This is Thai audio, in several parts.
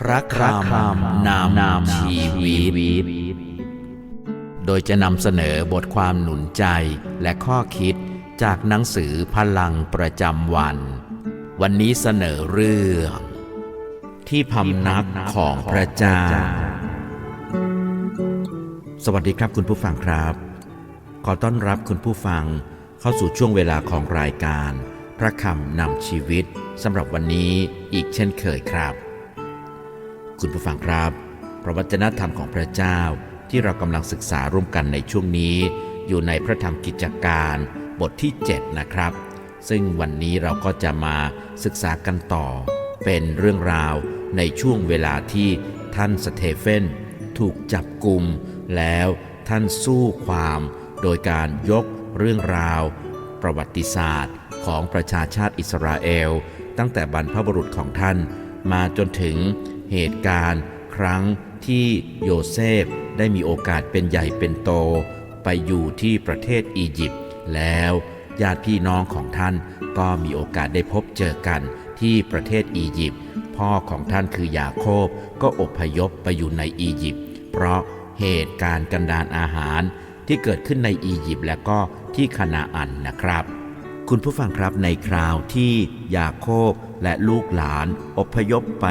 พระคำนำนำชีวิต โดยจะนำเสนอบทความหนุนใจและข้อคิดจากหนังสือพลังประจำวัน วันนี้เสนอเรื่อง ที่พำนักของพระเจ้า สวัสดีครับคุณผู้ฟังครับ ขอต้อนรับคุณผู้ฟังเข้าสู่ช่วงเวลาของรายการ พระคำนำชีวิตสำหรับวันนี้อีกเช่นเคยครับ คุณผู้ฟังครับ พระวจนะธรรมของพระเจ้าที่เรากำลังศึกษาร่วมกันในช่วงนี้ อยู่ในพระธรรมกิจการบทที่ 7 นะครับ ซึ่งวันนี้เราก็จะมาศึกษากันต่อ เป็นเรื่องราวในช่วงเวลาที่ท่านสเตเฟนถูกจับกลุ่มแล้วท่านสู้ความโดยการยกเรื่องราว ประวัติศาสตร์ของประชาชาติอิสราเอล ตั้งแต่บรรพบุรุษของท่านมาจนถึง เหตุการณ์ ครั้งที่โยเซฟได้มีโอกาสเป็นใหญ่เป็นโต ไปอยู่ที่ประเทศอียิปต์แล้วญาติพี่น้องของท่านก็มีโอกาสได้พบเจอกันที่ประเทศอียิปต์พ่อของท่านคือยาโคบก็อพยพไปอยู่ในอียิปต์เพราะเหตุการณ์กันดานอาหารที่เกิดขึ้นในอียิปต์และก็ที่คานาอันนะครับ คุณผู้ฟังครับในคราวที่ยาโคบและลูกหลานอพยพไป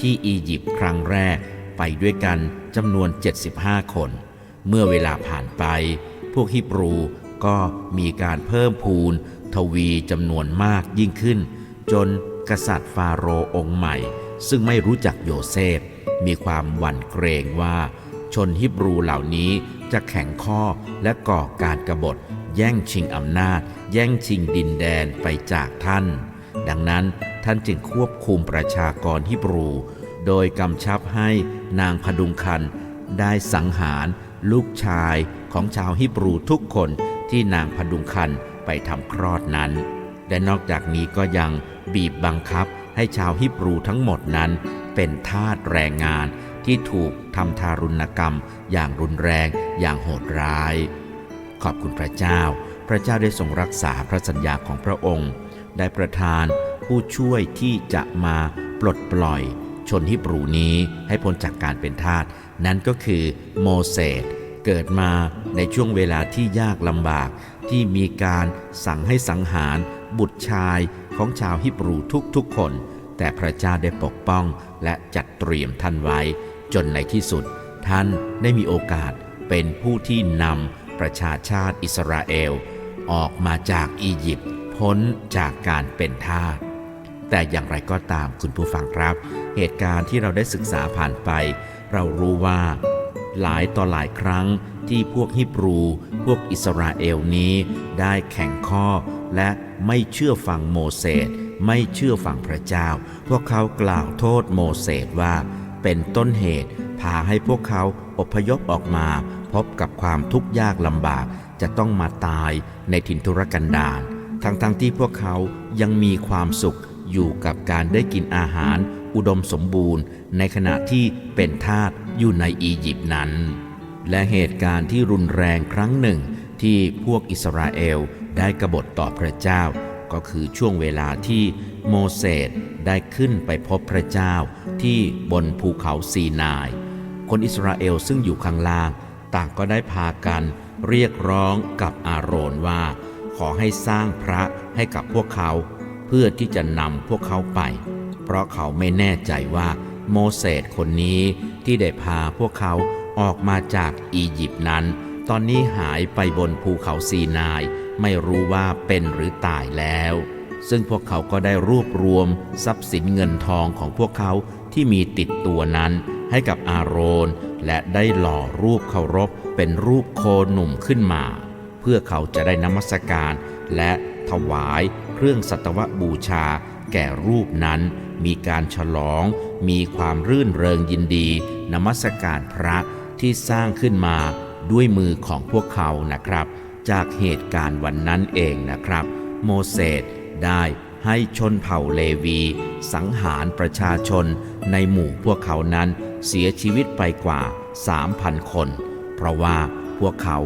ที่อียิปต์ครั้งแรกไปด้วยกันจำนวน 75 คน เมื่อเวลาผ่านไป พวกฮิบรูก็มีการเพิ่มพูน ทวีจำนวนมากยิ่งขึ้น จนกษัตริย์ฟาโรห์องค์ใหม่ ซึ่งไม่รู้จักโยเซฟ มีความหวั่นเกรงว่า ชนฮิบรูเหล่านี้จะแข็งข้อและก่อการกรบฏ แย่งชิงอำนาจ แย่งชิงดินแดนไปจากท่าน ดังนั้น ท่านจึงควบคุมประชากรฮิบรู โดยกำชับให้นางพดุงคัน ได้สังหารลูกชายของชาวฮิบรูทุกคนที่นางพดุงคันไปทำคลอดนั้น และนอกจากนี้ก็ยังบีบบังคับให้ชาวฮิบรูทั้งหมดนั้น เป็นทาสแรงงานที่ถูกทำทารุณกรรม อย่างรุนแรงอย่างโหดร้าย ขอบคุณพระเจ้า พระเจ้าได้ทรงรักษาพระสัญญาของพระองค์ ได้ประทาน ผู้ช่วยที่จะมาปลดปล่อย ชนฮิบรูนี้ให้พ้นจากการเป็นทาสนั่นก็คือโมเสสเกิดมาในช่วงเวลาที่ยากลำบาก ที่มีการสั่งให้สังหาร บุตรชายของชาวฮิบรูทุกๆคน แต่พระเจ้าได้ปกป้องและจัดเตรียมท่านไว้ จนในที่สุด ท่านได้มีโอกาสเป็นผู้ที่นำประชาชาติอิสราเอล ออกมาจากอียิปต์พ้นจากการเป็นทาส แต่อย่างไรก็ตามคุณผู้ฟังครับ เหตุการณ์ที่เราได้ศึกษาผ่านไป เรารู้ว่า หลายต่อหลายครั้งที่พวกฮิบรู พวกอิสราเอลนี้ ได้แข่งข้อ และไม่เชื่อฟังโมเสสไม่เชื่อฟังพระเจ้า พวกเขากล่าวโทษโมเสสว่า เป็นต้นเหตุพาให้พวกเขาอพยพออกมา พบกับความทุกข์ยากลำบาก จะต้องมาตายในถิ่นทุรกันดารทั้งๆทที่พวกเขายังมีความสุข อยู่กับการได้กินอาหารอุดมสมบูรณ์ ในขณะที่เป็นทาสอยู่ในอียิปต์นั้น และเหตุการณ์ที่รุนแรงครั้งหนึ่งที่พวกอิสราเอลได้กบฏต่อพระเจ้า ก็คือช่วงเวลาที่โมเสสได้ขึ้นไปพบพระเจ้าที่บนภูเขาซีนาย คนอิสราเอลซึ่งอยู่ข้างล่าง ต่างก็ได้พากันเรียกร้องกับอาโรนว่า ขอให้สร้างพระให้กับพวกเขา เพื่อที่จะนำพวกเขาไป เพราะเขาไม่แน่ใจว่าโมเสสคนนี้ที่ได้พาพวกเขาออกมาจากอียิปต์นั้น ตอนนี้หายไปบนภูเขาซีนาย ไม่รู้ว่าเป็นหรือตายแล้ว ซึ่งพวกเขาก็ได้รวบรวมทรัพย์สินเงินทองของพวกเขาที่มีติดตัวนั้นให้กับอาโรน และได้หล่อรูปเคารพเป็นรูปโคหนุ่มขึ้นมา เพื่อเขาจะได้นมัสการและถวาย เครื่องสัตวบูชา แก่รูปนั้น มีการฉลอง มีความรื่นเริงยินดี นมัสการพระที่สร้างขึ้นมาด้วยมือของพวกเขานะครับ จากเหตุการณ์วันนั้นเองนะครับ โมเสสได้ให้ชนเผ่าเลวี สังหารประชาชนในหมู่พวกเขานั้นเสียชีวิตไปกว่า 3,000 คน เพราะว่าพวกเขา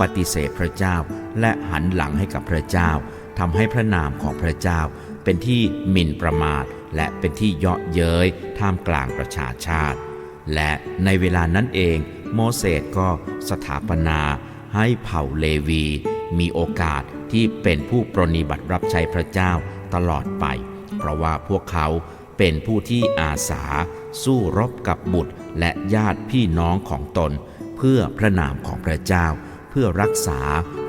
ปฏิเสธพระเจ้าและหันหลังให้กับพระเจ้า ทำให้พระนามของพระเจ้า เป็นที่หมิ่นประมาท และเป็นที่เยาะเย้ยท่ามกลางประชาชาติ และในเวลานั้นเองโมเสสก็สถาปนาให้เผ่าเลวี มีโอกาสที่เป็นผู้ปรนนิบัติรับใช้พระเจ้าตลอดไป เพราะว่าพวกเขาเป็นผู้ที่อาสา สู้รบกับบุตรและญาติพี่น้องของตน เพื่อพระนามของพระเจ้า เพื่อรักษา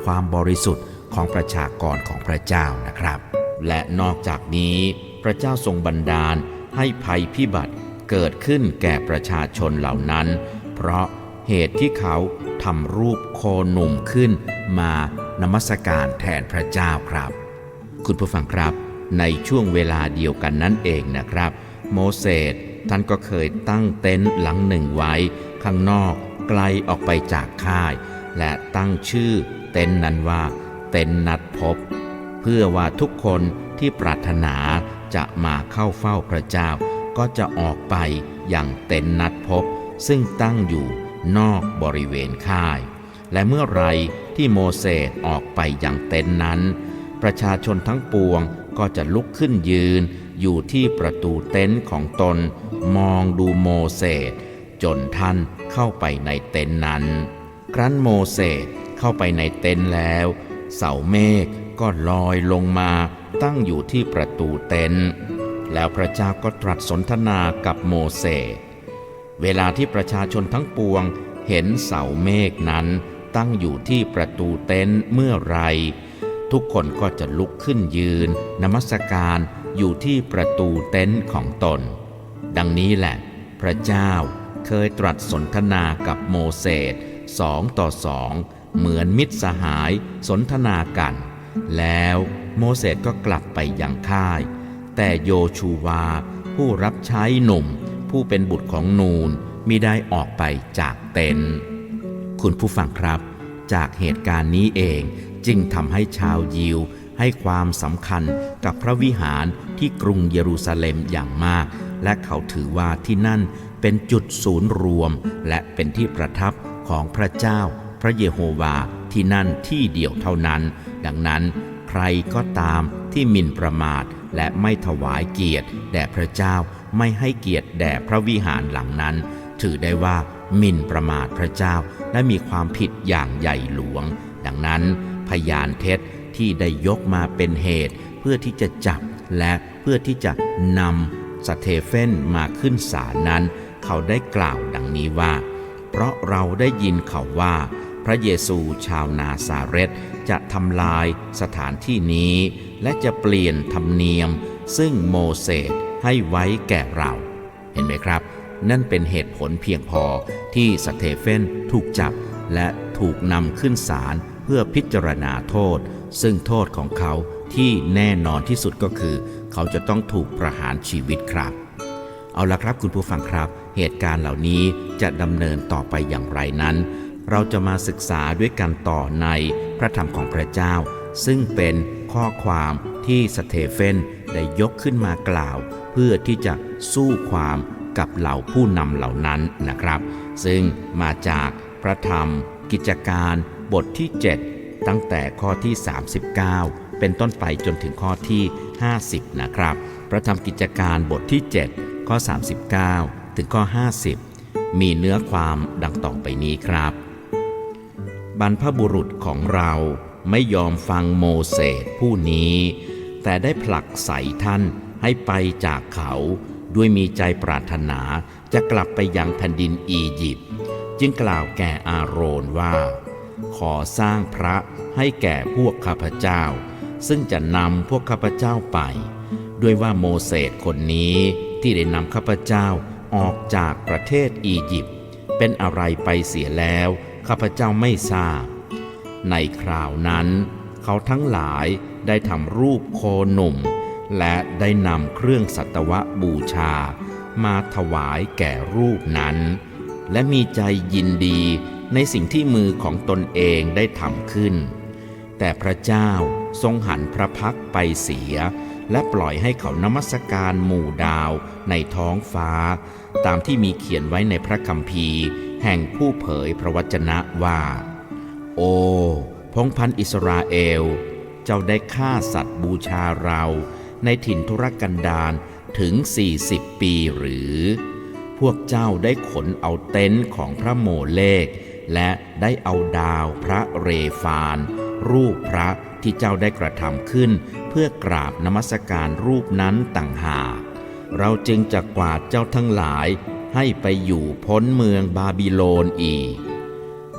ความบริสุทธิ์ ของประชากรของพระเจ้านะครับ และนอกจากนี้พระเจ้าทรงบันดาลให้ภัยพิบัติเกิดขึ้นแก่ประชาชนเหล่านั้น เพราะเหตุที่เขาทำรูปโคหนุ่มขึ้นมานมัสการแทนพระเจ้าครับ คุณผู้ฟังครับ ในช่วงเวลาเดียวกันนั้นเองนะครับ โมเสสท่านก็เคยตั้งเต็นท์หลังหนึ่งไว้ ข้างนอกไกลออกไปจากค่าย และตั้งชื่อเต็นท์นั้นว่า เต็นท์นัดพบ เพื่อว่าทุกคนที่ปรารถนาจะมาเข้าเฝ้าพระเจ้า ก็จะออกไปอย่างเต็นท์นัดพบ ซึ่งตั้งอยู่นอกบริเวณค่าย และเมื่อไรที่โมเสสออกไปอย่างเต็นท์นั้น ประชาชนทั้งปวงก็จะลุกขึ้นยืน อยู่ที่ประตูเต็นท์ของตน มองดูโมเสสจนท่านเข้าไปในเต็นท์นั้น ครั้นโมเสสเข้าไปในเต็นท์แล้ว เสาเมฆก็ลอยลงมาตั้งอยู่ที่ประตูเต็นท์แล้วพระเจ้าก็ตรัสสนทนากับโมเสสเวลาที่ประชาชนทั้งปวงเห็นเสาเมฆนั้นตั้งอยู่ที่ประตูเต็นท์เมื่อไร ทุกคนก็จะลุกขึ้นยืน นมัสการอยู่ที่ประตูเต็นท์ของตน ดังนี้แหละ พระเจ้าเคยตรัสสนทนากับโมเสสสองต่อสอง เหมือนมิตรสหายสนทนากัน แล้วโมเสสก็กลับไปยังค่าย แต่โยชูวา ผู้รับใช้หนุ่ม ผู้เป็นบุตรของนูนมิได้ออกไปจากเต็นท์คุณผู้ฟังครับ จากเหตุการณ์นี้เองจึงทำให้ชาวยิวให้ความสำคัญกับพระวิหารที่กรุงเยรูซาเล็มอย่างมาก และเขาถือว่าที่นั่นเป็นจุดศูนย์รวม และเป็นที่ประทับของพระเจ้า พระเยโฮวาที่นั่นที่เดียวเท่านั้น ดังนั้นใครก็ตามที่มินประมาทและไม่ถวายเกียรติแด่พระเจ้าไม่ให้เกียรติแด่พระวิหารหลังนั้น ถือได้ว่ามินประมาทพระเจ้าและมีความผิดอย่างใหญ่หลวง ดังนั้นพยานเท็จที่ได้ยกมาเป็นเหตุ เพื่อที่จะจับและเพื่อที่จะนำสเตเฟนมาขึ้นศาลนั้น เขาได้กล่าวดังนี้ว่า เพราะเราได้ยินเขาว่า พระเยซูชาวนาซาเรตจะทำลายสถานที่นี้ และจะเปลี่ยนธรรมเนียม ซึ่งโมเสสให้ไว้แก่เรา เห็นไหมครับ นั่นเป็นเหตุผลเพียงพอที่สเตเฟนถูกจับและถูกนำขึ้นศาลเพื่อพิจารณาโทษ ซึ่งโทษของเขาที่แน่นอนที่สุดก็คือ เขาจะต้องถูกประหารชีวิตครับ เอาละครับคุณผู้ฟังครับ เหตุการณ์เหล่านี้จะดำเนินต่อไปอย่างไรนั้น เราจะมาศึกษาด้วยกันต่อในพระธรรมของพระเจ้า ซึ่งเป็นข้อความที่สเตเฟนได้ยกขึ้นมากล่าว เพื่อที่จะสู้ความกับเหล่าผู้นำเหล่านั้นนะครับ ซึ่งมาจากพระธรรม กิจการบทที่ 7 ตั้งแต่ข้อที่ 39 เป็นต้นไปจนถึงข้อที่ 50 นะครับ พระธรรมกิจการบทที่ 7 ข้อ 39 ถึงข้อ 50 มีเนื้อความดังต่อไปนี้ครับ บรรพบุรุษของเราไม่ยอมฟังโมเสสผู้นี้ แต่ได้ผลักใส่ท่านให้ไปจากเขาด้วยมีใจปรารถนาจะกลับไปยังแผ่นดินอียิปต์จึงกล่าวแก่อาโรนว่า ขอสร้างพระให้แก่พวกข้าพเจ้า ซึ่งจะนำพวกข้าพเจ้าไป ด้วยว่าโมเสสคนนี้ที่ได้นำข้าพเจ้าออกจากประเทศอียิปต์เป็นอะไรไปเสียแล้ว ข้าพเจ้าไม่ทราบ ในคราวนั้น เขาทั้งหลายได้ทำรูปโคหนุ่ม และได้นำเครื่องสัตวบูชา มาถวายแก่รูปนั้น และมีใจยินดีในสิ่งที่มือของตนเองได้ทำขึ้น แต่พระเจ้าทรงหันพระพักไปเสีย และปล่อยให้เขานมัสการหมู่ดาวในท้องฟ้า ตามที่มีเขียนไว้ในพระคัมภีร์ แห่งผู้เผยพระวจนะว่า โอ้พงพันอิสราเอล เจ้าได้ฆ่าสัตว์บูชาเรา ในถิ่นทุรกันดารถึง 40 ปีหรือ พวกเจ้าได้ขนเอาเต็นท์ของพระโมเลก และได้เอาดาวพระเรฟาน รูปพระที่เจ้าได้กระทำขึ้น เพื่อกราบนมัสการรูปนั้นต่างหากเราจึงจะกวาดเจ้าทั้งหลาย ให้ไปอยู่พ้นเมืองบาบิโลนอีก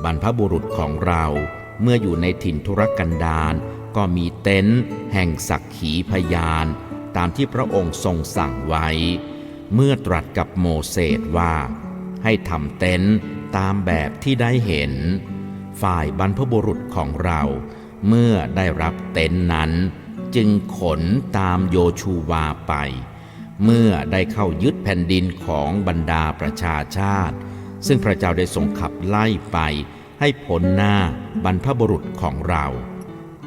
บรรพบุรุษของเราเมื่ออยู่ในถิ่นทุรกันดารก็มีเต็นท์แห่งสักขีพยาน ตามที่พระองค์ทรงสั่งไว้ เมื่อตรัสกับโมเสสว่า ให้ทำเต็นท์ตามแบบที่ได้เห็น ฝ่ายบรรพบุรุษของเราเมื่อได้รับเต็นท์นั้น จึงขนตามโยชูวาไป เมื่อได้เข้ายึดแผ่นดินของบรรดาประชาชาติ ซึ่งพระเจ้าได้ทรงขับไล่ไป ให้พ้นหน้าบรรพบุรุษของเรา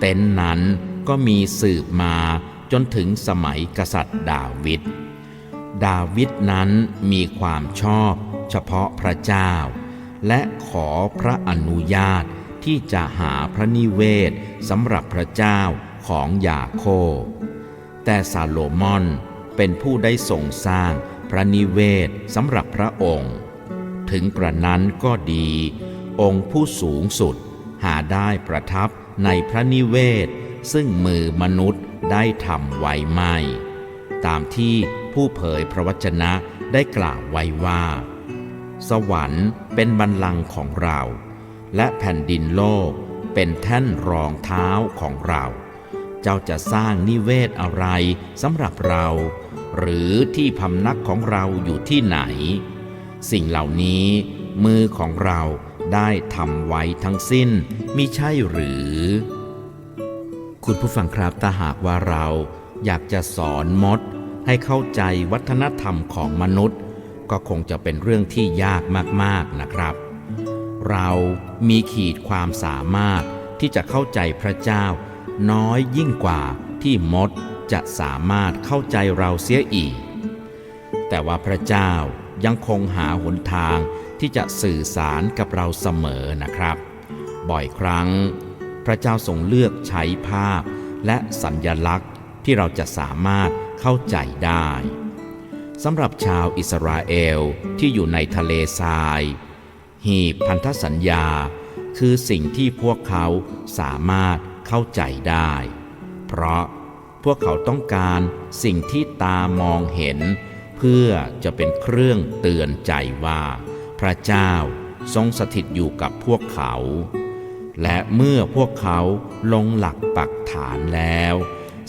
เต็นนั้นก็มีสืบมาจนถึงสมัยกษัตริย์ดาวิดดาวิดนั้นมีความชอบเฉพาะพระเจ้า และขอพระอนุญาตที่จะหาพระนิเวศสำหรับพระเจ้าของยาโคบแต่ซาโลมอน เป็นผู้ได้ทรงสร้างพระนิเวศสำหรับพระองค์ ถึงกระนั้นก็ดี องค์ผู้สูงสุด หาได้ประทับในพระนิเวศ ซึ่งมือมนุษย์ได้ทำไว้ไม่ ตามที่ผู้เผยพระวจนะได้กล่าวไว้ว่า สวรรค์เป็นบัลลังก์ของเรา และแผ่นดินโลกเป็นแท่นรองเท้าของเรา เจ้าจะสร้างนิเวศอะไรสำหรับเรา หรือที่พำนักของเราอยู่ที่ไหน สิ่งเหล่านี้มือของเราได้ทำไว้ทั้งสิ้นมิใช่หรือ คุณผู้ฟังครับถ้าหากว่าเราอยากจะสอนมด ให้เข้าใจวัฒนธรรมของมนุษย์ ก็คงจะเป็นเรื่องที่ยากมากๆนะครับ เรามีขีดความสามารถที่จะเข้าใจพระเจ้า น้อยยิ่งกว่าที่มด จะสามารถเข้าใจเราเสียอีก แต่ว่าพระเจ้ายังคงหาหนทางที่จะสื่อสารกับเราเสมอนะครับ บ่อยครั้ง พระเจ้าทรงเลือกใช้ภาพและสัญญลักษณ์ที่เราจะสามารถเข้าใจได้สำหรับชาวอิสราเอลที่อยู่ในทะเลทราย หีบพันธสัญญา คือสิ่งที่พวกเขาสามารถเข้าใจได้ เพราะ พวกเขาต้องการสิ่งที่ตามองเห็น เพื่อจะเป็นเครื่องเตือนใจว่า พระเจ้าทรงสถิตอยู่กับพวกเขา และเมื่อพวกเขาลงหลักปักฐานแล้ว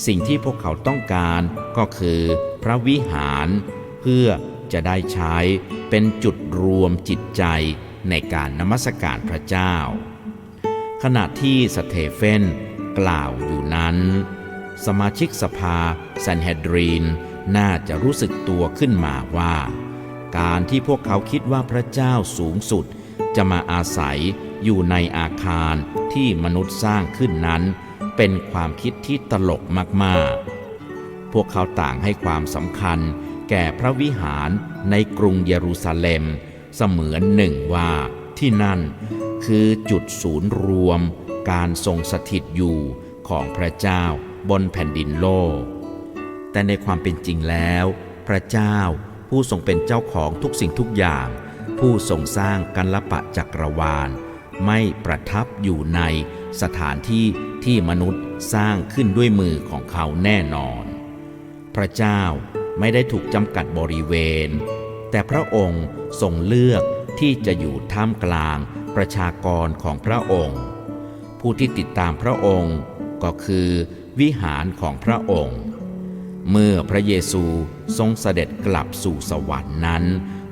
สิ่งที่พวกเขาต้องการก็คือพระวิหาร เพื่อจะได้ใช้เป็นจุดรวมจิตใจในการนมัสการพระเจ้า ขณะที่สเตเฟนกล่าวอยู่นั้น สมาชิกสภาแซนเฮดรีน น่าจะรู้สึกตัวขึ้นมาว่า การที่พวกเขาคิดว่าพระเจ้าสูงสุด จะมาอาศัยอยู่ในอาคารที่มนุษย์สร้างขึ้นนั้น เป็นความคิดที่ตลกมาก ๆ พวกเขาต่างให้ความสำคัญแก่พระวิหารในกรุงเยรูซาเล็ม เสมือนหนึ่งว่าที่นั่นคือจุดศูนย์รวมการทรงสถิตอยู่ของพระเจ้า บนแผ่นดินโลก แต่ในความเป็นจริงแล้ว พระเจ้าผู้ทรงเป็นเจ้าของทุกสิ่งทุกอย่าง ผู้ทรงสร้างกัลปะจักรวาล ไม่ประทับอยู่ในสถานที่ที่มนุษย์สร้างขึ้นด้วยมือของเขาแน่นอน พระเจ้าไม่ได้ถูกจำกัดบริเวณ แต่พระองค์ทรงเลือกที่จะอยู่ท่ามกลางประชากรของพระองค์ ผู้ที่ติดตามพระองค์ก็คือ วิหารของพระองค์ เมื่อพระเยซูทรงเสด็จกลับสู่สวรรค์นั้น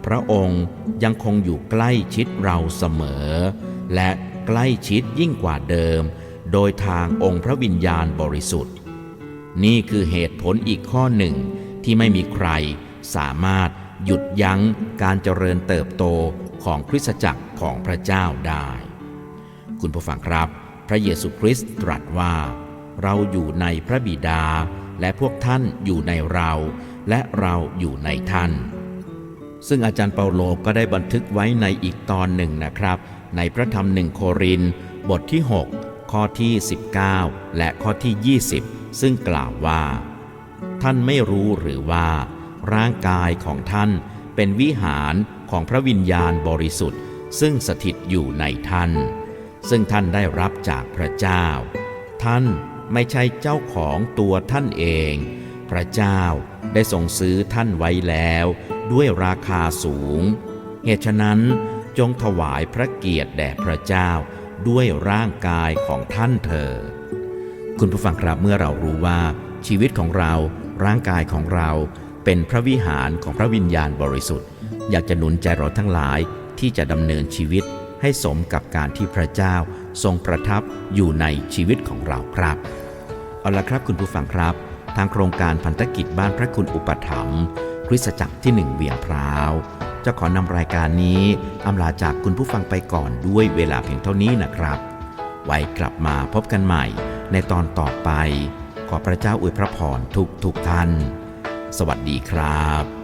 พระองค์ยังคงอยู่ใกล้ชิดเราเสมอ และใกล้ชิดยิ่งกว่าเดิม โดยทางองค์พระวิญญาณบริสุทธิ์ นี่คือเหตุผลอีกข้อหนึ่งที่ไม่มีใครสามารถหยุดยั้งการเจริญเติบโตของคริสตจักรของพระเจ้าได้ คุณผู้ฟังครับ พระเยซูคริสต์ตรัสว่า เราอยู่ในพระบิดา และพวกท่านอยู่ในเรา และเราอยู่ในท่าน ซึ่งอาจารย์เปาโลก็ได้บันทึกไว้ในอีกตอนหนึ่งนะครับ ในพระธรรมหนึ่งโคริน บทที่ 6 ข้อที่ 19 และข้อที่ 20 ซึ่งกล่าวว่า ท่านไม่รู้หรือว่า ร่างกายของท่านเป็นวิหารของพระวิญญาณบริสุทธิ์ ซึ่งสถิตอยู่ในท่าน ซึ่งท่านได้รับจากพระเจ้า ท่าน ไม่ใช่เจ้าของตัวท่านเอง พระเจ้าได้ทรงซื้อท่านไว้แล้ว ด้วยราคาสูง เหตุฉะนั้นจงถวายพระเกียรติแด่พระเจ้าด้วยร่างกายของท่านเถิดคุณผู้ฟังครับเมื่อเรารู้ว่า ชีวิตของเราร่างกายของเราเป็นพระวิหารของพระวิญญาณบริสุทธิ์ อยากจะหนุนใจเราทั้งหลายที่จะดำเนินชีวิตให้สมกับการที่พระเจ้า ทรงประทับอยู่ในชีวิตของเราครับ เอาละครับคุณผู้ฟังครับ ทางโครงการพันธกิจบ้านพระคุณอุปถัมภ์คริสตจักรที่หนึ่งเวียงพร้าวจะขอนำรายการนี้อำลาจากคุณผู้ฟังไปก่อนด้วยเวลาเพียงเท่านี้นะครับ ไว้กลับมาพบกันใหม่ในตอนต่อไป ขอพระเจ้าอวยพระพรทุกทุกท่าน สวัสดีครับ